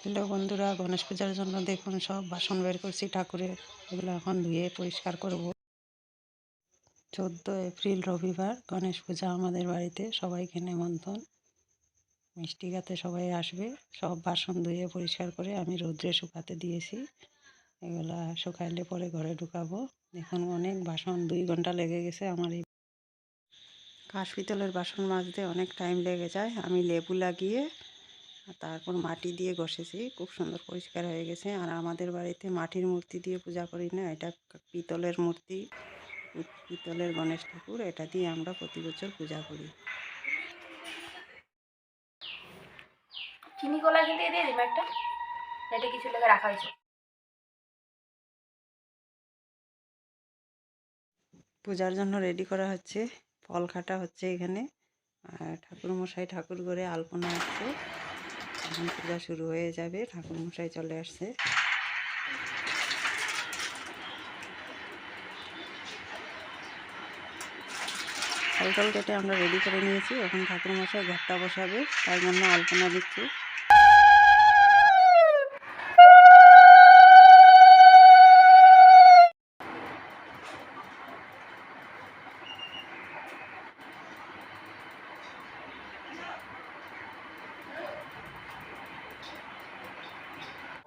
Hello বন্ধুরা, গণেশ পূজার জন্য দেখুন সব বাসন বের করছি, ঠাকুরের এগুলো এখন ধুয়ে পরিষ্কার করব। চোদ্দ এপ্রিল রবিবার, গণেশ পূজা আমাদের বাড়িতে, সবাইকে নেমন্তন মিষ্টি গাতে সবাই আসবে, সব বাসন ধুয়ে পরিষ্কার করে আমি রৌদ্রে শুকাতে দিয়েছি। এগুলা শুকাইলে পরে ঘরে ঢুকাবো। দেখুন অনেক বাসন, দুই ঘণ্টা লেগে গেছে আমার এই কাশ পিতলের বাসন মাজতে অনেক টাইম লেগে যায়। আমি লেবু লাগিয়ে তারপর মাটি দিয়ে ঘষেছি খুব সুন্দর পরিষ্কার হয়ে গেছে। আর আমাদের বাড়িতে মাটির মূর্তি দিয়ে পূজা করি না এটা পিতলের মূর্তি পিতলের গণেশ ঠাকুর এটা দিয়ে আমরা প্রতি বছর পূজা করি। চিনি কলা কিন্তু দিয়ে একটা? এটা কিছু লেগে রাখা হয়েছে। পূজার জন্য রেডি করা হচ্ছে ফল কাটা হচ্ছে এখানে। আর ঠাকুর মশাই ঠাকুর করে আলপনা হচ্ছে এখন পূজা শুরু হয়ে যাবে ঠাকুর মশাই চলে আসছে। টল কেটে আমরা রেডি করে নিয়েছি, এখন ঠাকুর মশাই ঘরটা বসাবে, তার জন্য আলপনা দিচ্ছে।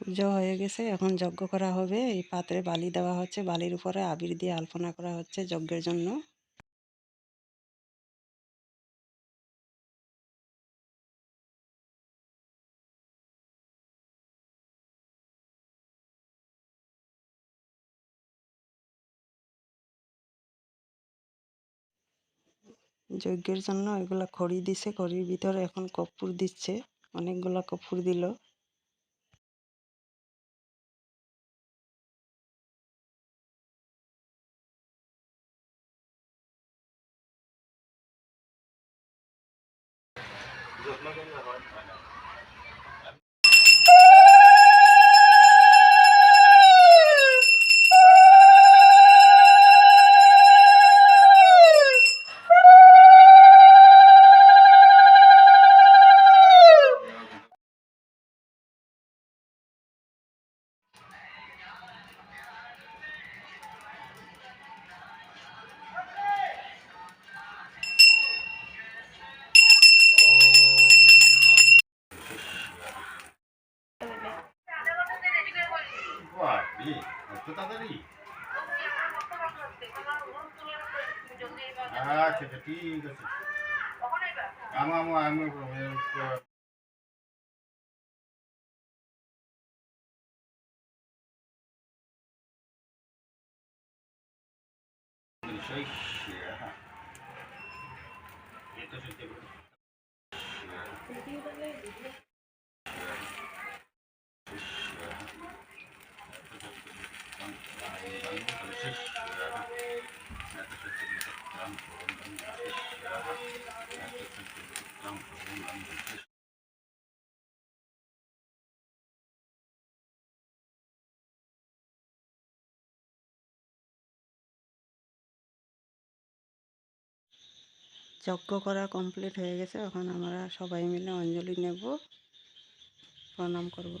পুজো হয়ে গেছে, এখন যজ্ঞ করা হবে। এই পাত্রে বালি দেওয়া হচ্ছে, বালির উপরে আবির দিয়ে আলপনা করা হচ্ছে যজ্ঞের জন্য। যজ্ঞের জন্য এগুলা খড়ি দিছে, খড়ির ভিতরে এখন কর্পূর দিচ্ছে, অনেকগুলা কর্পূর দিল। जो अपना আসতো তাড়াতাড়ি। আচ্ছা, আচ্ছা ঠিক আছে। আমার আমার আমি যজ্ঞ করা কমপ্লিট হয়ে গেছে এখন আমরা সবাই মিলে অঞ্জলি নেব। প্রণাম করব।